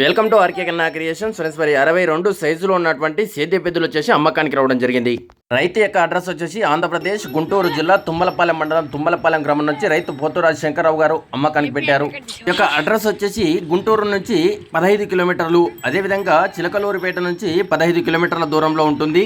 Welcome to RK Kanna creation friends మరి అరవై రెండు సైజులో ఉన్నటువంటి సేద్య పెద్దలు వచ్చేసి అమ్మకానికి రావడం జరిగింది. రైతు యొక్క అడ్రస్ వచ్చేసి ఆంధ్రప్రదేశ్ గుంటూరు జిల్లా తుమ్మలపాలెం మండలం తుమ్మలపాలెం గ్రామం నుంచి రైతు పోతురాజు శంకరరావు గారు అమ్మకానికి పెట్టారు. యొక్క అడ్రస్ వచ్చేసి గుంటూరు నుంచి పదహైదు కిలోమీటర్లు. అదేవిధంగా చిలకలూరుపేట నుంచి పదహైదు కిలోమీటర్ల దూరంలో ఉంటుంది.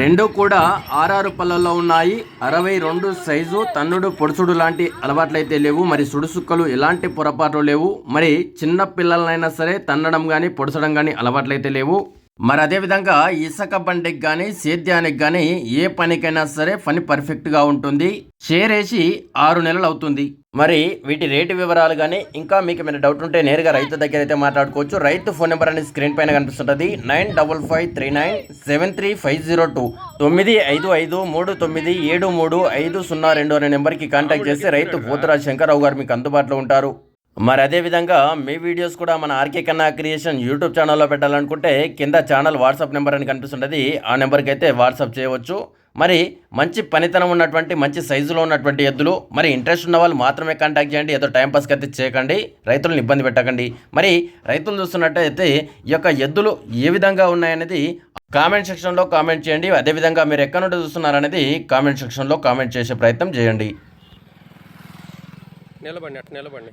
రెండు కూడా ఆరారు పళ్ళల్లో ఉన్నాయి. అరవై రెండు సైజు తన్నుడు పొడుసుడు లాంటి అలవాట్లయితే లేవు. మరి సుడుసుక్కలు ఎలాంటి పొరపాట్లు లేవు. మరి చిన్న పిల్లలనైనా సరే తన్నడం కానీ పొడసడం కానీ అలవాట్లయితే లేవు. మరి అదేవిధంగా ఇసుక బండికి కానీ సేద్యానికి కానీ ఏ పనికైనా సరే పని పర్ఫెక్ట్గా ఉంటుంది. చేరేసి ఆరు నెలలు అవుతుంది. మరి వీటి రేటు వివరాలు కానీ ఇంకా మీకు ఏమైనా డౌట్ ఉంటే నేరుగా రైతు దగ్గర అయితే మాట్లాడుకోవచ్చు. రైతు ఫోన్ నెంబర్ అనేది స్క్రీన్ పైన కనిపిస్తుంటుంది. Nine double five three nine seven three five zero two. తొమ్మిది ఐదు ఐదు మూడు తొమ్మిది ఏడు మూడు ఐదు సున్నా రెండు అనే నెంబర్కి కాంటాక్ట్ చేసి రైతు పోతురాజ్ శంకర్రావు గారు మీకు అందుబాటులో ఉంటారు. మరి అదేవిధంగా మీ వీడియోస్ కూడా మన ఆర్కే కన్నా క్రియేషన్ యూట్యూబ్ ఛానల్లో పెట్టాలనుకుంటే కింద ఛానల్ వాట్సాప్ నెంబర్ అని కనిపిస్తుంటుంది. ఆ నెంబర్కి అయితే వాట్సాప్ చేయవచ్చు. మరి మంచి పనితనం ఉన్నటువంటి మంచి సైజులో ఉన్నటువంటి ఎద్దులు మరి ఇంట్రెస్ట్ ఉన్న వాళ్ళు మాత్రమే కాంటాక్ట్ చేయండి. ఏదో టైంపాస్కి అయితే చేయకండి. రైతులను ఇబ్బంది పెట్టకండి. మరి రైతులు చూస్తున్నట్టయితే ఈ యొక్క ఎద్దులు ఏ విధంగా ఉన్నాయనేది కామెంట్ సెక్షన్లో కామెంట్ చేయండి. అదేవిధంగా మీరు ఎక్కడ నుండి చూస్తున్నారనేది కామెంట్ సెక్షన్లో కామెంట్ చేసే ప్రయత్నం చేయండి. నిలబండి అట్ట నిలబండి.